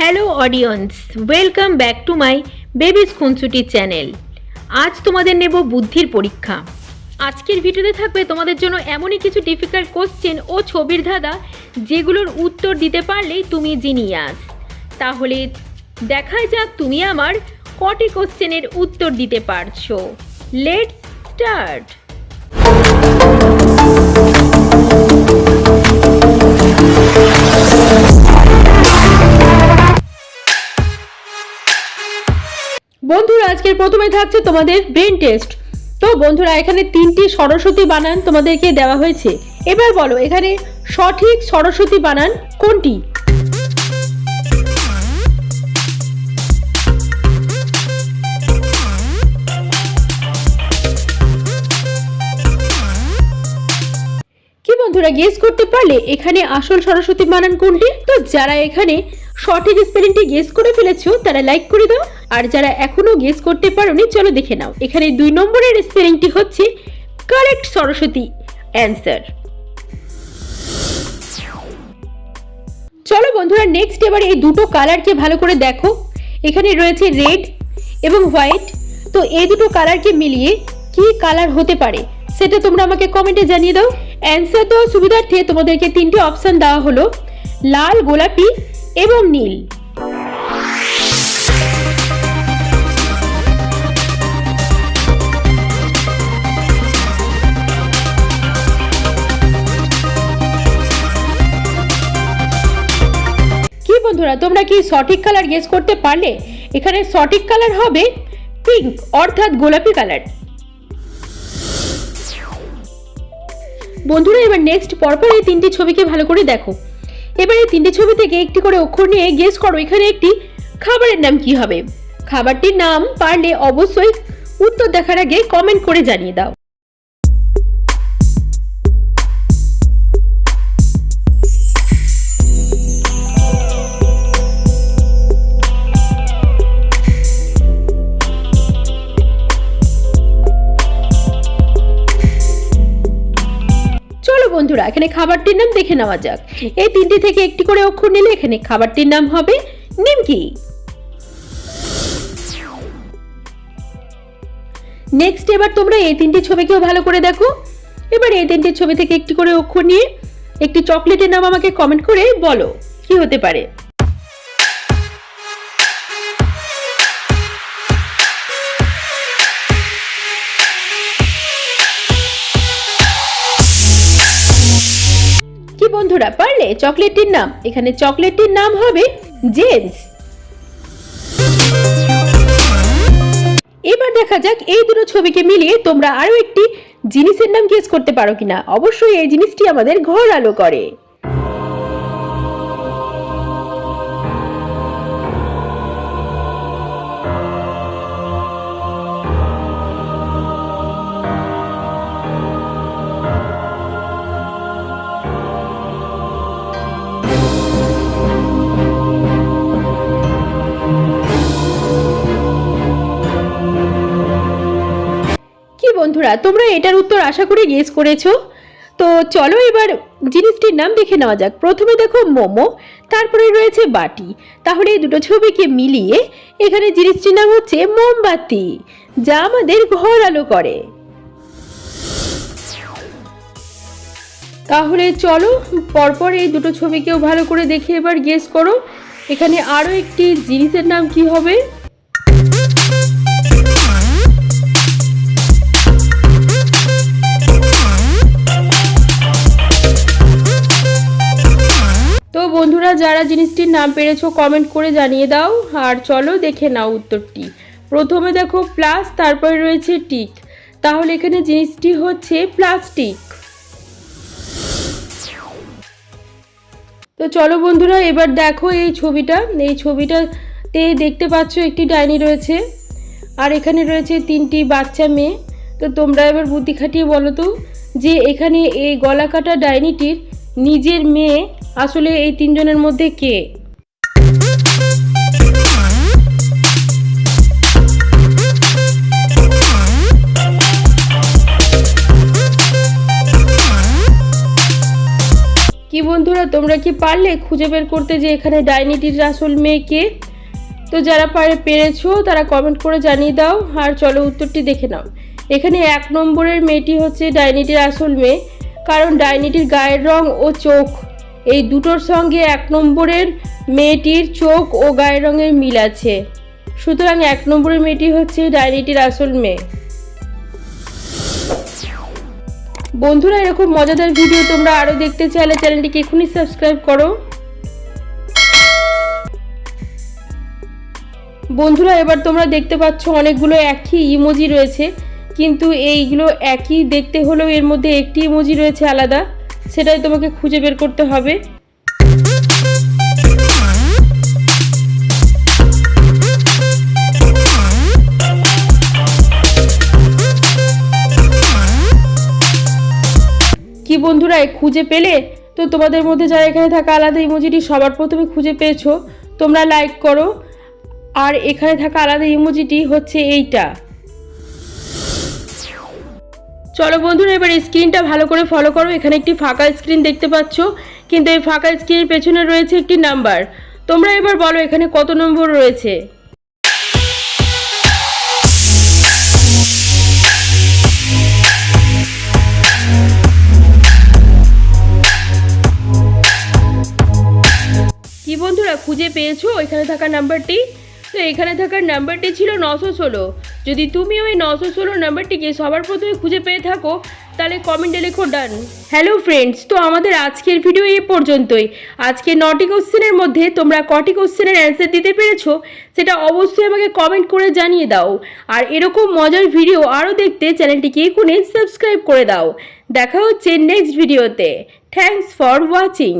Hello audience welcome back to my babies Khunsuti channel আজ তোমাদের নেব বুদ্ধির পরীক্ষা। আজকের ভিডিওতে থাকবে তোমাদের জন্য এমনই কিছু ডিফিকাল্ট কোশ্চেন ও ছবির ধাঁধা যেগুলোর উত্তর দিতে পারলেই তুমি জিনিয়াস তাহলে দেখাই যাক তুমি আমার কটি কোশ্চেনের উত্তর দিতে পারছ। লেটস স্টার্ট আজকের প্রথমে থাকছে তোমাদের ব্রেন টেস্ট তো বন্ধুরা, এখানে তিনটি সরস্বতী বানান তোমাদেরকে দেওয়া হয়েছে। এবার বলো, এখানে সঠিক সরস্বতী বানান কোনটি? কি বন্ধুরা গেস করতে পারলে এখানে আসল সরস্বতী বানান কোনটি? তো যারা এখানে সঠিক স্পেলিংটি গেস করে ফেলেছো, তারা লাইক করে দাও। আর যারা এখনও গেস করতে পারোনি, চলো দেখে নাও। এখানে দুই নম্বরের স্পেলিংটি হচ্ছে কারেক্ট সরস্বতী অ্যান্সার চলো বন্ধুরা নেক্সট এবার এই দুটো কালারকে ভালো করে দেখো। এখানে রয়েছে রেড এবং হোয়াইট তো এই দুটো কালারকে মিলিয়ে কি কালার হতে পারে, সেটা তোমরা আমাকে কমেন্টে জানিয়ে দাও। অ্যান্সার দেওয়ার সুবিধার্থে তোমাদেরকে তিনটি অপশন দেওয়া হলো, লাল, গোলাপি এবং নীল। বন্ধুরা, তোমরা কি সঠিক কালার গেস করতে পারলে? এখানে সঠিক কালার হবে পিঙ্ক অর্থাৎ গোলাপি কালার বন্ধুরা, এবার নেক্সট পরপর এই তিনটি ছবিকে ভালো করে দেখো। এবার তিনটি ছবি থেকে একটি করে অক্ষর নিয়ে গেস করো এখানে একটি খাবারের নাম কি হবে। খাবারটির নাম পারলে অবশ্যই উত্তর দেখার আগে কমেন্ট করে জানিয়ে দাও। বন্ধুরা, এখানে খাবারটির নাম দেখে নেওয়া যাক। এই তিনটি থেকে একটি করে অক্ষর নিলে এখানে খাবারটির নাম হবে নিমকি। নেক্সট এবার তোমরা এই তিনটি ছবিকেও ভালো করে দেখো। এবার এই তিনটি ছবি থেকে একটি করে অক্ষর নিয়ে একটি চকলেটের নাম আমাকে কমেন্ট করে বলো, কি হতে পারে? কি বন্ধুরা, পারলে চকলেটটির নাম। এখানে চকলেটটির নাম হবে জেমস। এবার দেখা যাক এই দুটো ছবিকে মিলিয়ে তোমরা আরও একটি জিনিসের নাম গেস করতে পারো কিনা। অবশ্যই এই জিনিসটি আমাদের ঘর আলো করে। বন্ধুরা, তোমরা এটার উত্তর আশা করি গেস করেছ। তো চলো এবার জিনিসটির নাম দেখে নেওয়া যাক। প্রথমে দেখো মোমো, তারপরে রয়েছে বাটি। তাহলে এই দুটো ছবিকে মিলিয়ে এখানে জিনিসটির নাম হচ্ছে মোমবাতি, যা আমাদের ঘর আলো করে। তাহলে চলো, পরপর এই দুটো ছবিকেও ভালো করে দেখে এবার গেস করো। এখানে আরও একটি জিনিসের নাম কি হবে? তো বন্ধুরা যারা জিনিসটির নাম পেরেছ কমেন্ট করে জানিয়ে দাও। আর চলো দেখে নাও উত্তরটি। প্রথমে দেখো প্লাস তারপরে রয়েছে টিক তাহলে এখানে জিনিসটি হচ্ছে প্লাস্টিক তো চলো বন্ধুরা, এবার দেখো এই ছবিটা। এই ছবিটাতে দেখতে পাচ্ছ একটি ডাইনি রয়েছে। আর এখানে রয়েছে তিনটি বাচ্চা মেয়ে। তো তোমরা এবার বুদ্ধি খাটিয়ে বলো তো যে এখানে এই গলা কাটা ডাইনিটির নিজের মেয়ে, আসলে এই তিনজনের মধ্যে কে? কি বন্ধুরা, তোমরা কি পারলে খুঁজে বের করতে যে এখানে ডাইনিটির আসল মেয়ে কে তো যারা পারে, পেরেছ, তারা কমেন্ট করে জানিয়ে দাও। আর চলো উত্তরটি দেখে নাও। এখানে এক নম্বরের মেয়েটি হচ্ছে ডাইনিটির আসল মেয়ে। কারণ ডাইনিটির গায়ের রং ও চোখ। এই দুটোর সঙ্গে এক নম্বরের মেয়েটির চোখ ও গায়ের রঙের মিল আছে। সুতরাং এক নম্বরের মেয়েটি হচ্ছে ডাইনিটির আসল মেয়ে। বন্ধুরা, এরকম মজাদার ভিডিও তোমরা আরও দেখতে চাইলে চ্যানেলটিকে এখনই সাবস্ক্রাইব করো। বন্ধুরা, এবার তোমরা দেখতে পাচ্ছ অনেকগুলো একই ইমোজি রয়েছে। কিন্তু এইগুলো একই দেখতে হলেও এর মধ্যে একটি ইমোজি রয়েছে আলাদা, সেটাই তোমাকে খুঁজে বের করতে হবে। কি বন্ধুরা খুঁজে পেলে? তো তোমাদের মধ্যে যারা এখানে থাকা আলাদা ইমোজিটি সবার প্রথমে খুঁজে পেয়েছ, তোমরা লাইক করো। আর এখানে থাকা আলাদা ইমোজিটি হচ্ছে এইটা। চলো বন্ধুরা, এবার স্ক্রিনটা ভালো করে ফলো করো। এখানে একটি ফাঁকা স্ক্রিন দেখতে পাচ্ছ, কিন্তু এই ফাঁকা স্ক্রিনের পেছনে রয়েছে একটি নাম্বার তোমরা এবার বলো, এখানে কত নম্বর রয়েছে? কি বন্ধুরা, খুঁজে পেয়েছ এখানে থাকা নাম্বারটি তো এখানে থাকার নাম্বারটি ছিল নশো ষোলো। যদি তুমি ওই নশো ষোলো নাম্বারটিকে সবার প্রথমে খুঁজে পেয়ে থাকো, তাহলে কমেন্টে লেখো ডান হ্যালো ফ্রেন্ডস তো আমাদের আজকের ভিডিও এই পর্যন্তই। আজকে নটি কোশ্চেনের মধ্যে তোমরা কটি কোশ্চেনের অ্যান্সার দিতে পেরেছ, সেটা অবশ্যই আমাকে কমেন্ট করে জানিয়ে দাও। আর এরকম মজার ভিডিও আরও দেখতে চ্যানেলটিকে এখনই সাবস্ক্রাইব করে দাও। দেখা হচ্ছে নেক্সট ভিডিওতে থ্যাংকস ফর ওয়াচিং